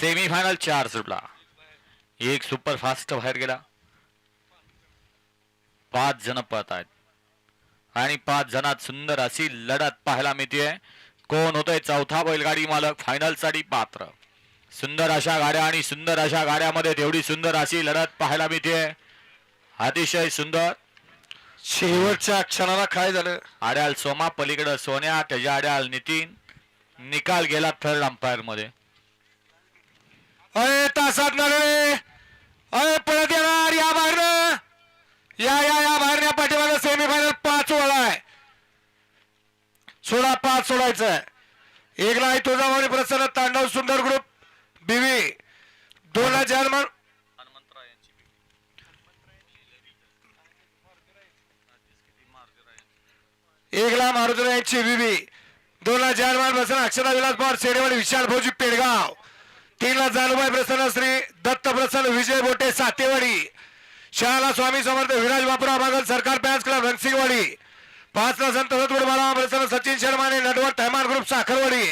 Semifinal चार सुटला. एक सुपर फास्ट बाहेर गेला. पाच जण पळत आहेत. आणि पाच जणात सुंदर अशी लढत पाहायला मिळते कोण होतोय चौथा बैलगाडी मालक? फायनलसाठी पात्र. सुंदर अशा गाड्या आणि सुंदर अशा गाड्यामध्ये तेवढी सुंदर अशी लढत पाहायला मिळते अतिशय सुंदर. शेवटच्या क्षणाला काय झालं? आड्याल सोमा पलीकडं सोन्या त्याच्या आड्याल नितीन. निकाल गेला थर्ड अंपायरमध्ये. अय तासात नळे अय पळत येणार या बाहेर या या या बाहेर या पाठीमागं सेमीफायनल पाच ओळा आहे. सोळा पाच सोडायचं एक नाही तुळजाभवानी प्रसन्न तांडव सुंदर ग्रुप बीवी दोन हजार मन एकला मारुती यांची बीबी दोन ला जानमान प्रसन्न अक्षरा विलास पवार शेडेवाडी विशाल भोजी पेडगाव. तीन ला प्रसन्न श्री दत्त प्रसन्न विजय बोटे सातेवाडी. शहाला स्वामी समर्थ विराज बापूराव बागल सरकार पॅन्स क्लब रंगसिंगवाडी पाचला संत सतगुड प्रसन्न सचिन शर्मा आणि नटवर थैमान ग्रुप साखरवाडी.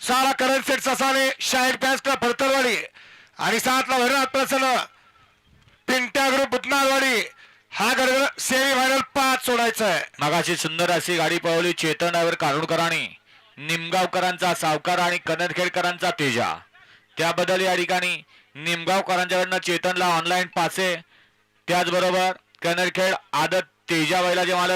सहाला करण सेठ ससाने शाहीर पॅन्स क्लब फडतरवाडी आणि सातला भैरनाथ प्रसन्न पिंट्या ग्रुप बुतनाळवाडी हा गड सेमी फायनल पाच सोडायचा आहे मगाशी सुंदर अशी गाडी पळवली चेतन ड्रायव्हर निमगावकरांचा सावकार आणि कन्नडखेडकरांचा तेजा. त्याबद्दल या ठिकाणी निमगावकरांच्याकडनं चेतनला ऑनलाईन पासे त्याचबरोबर कन्नडखेड आदत तेजा बैलाचे मालक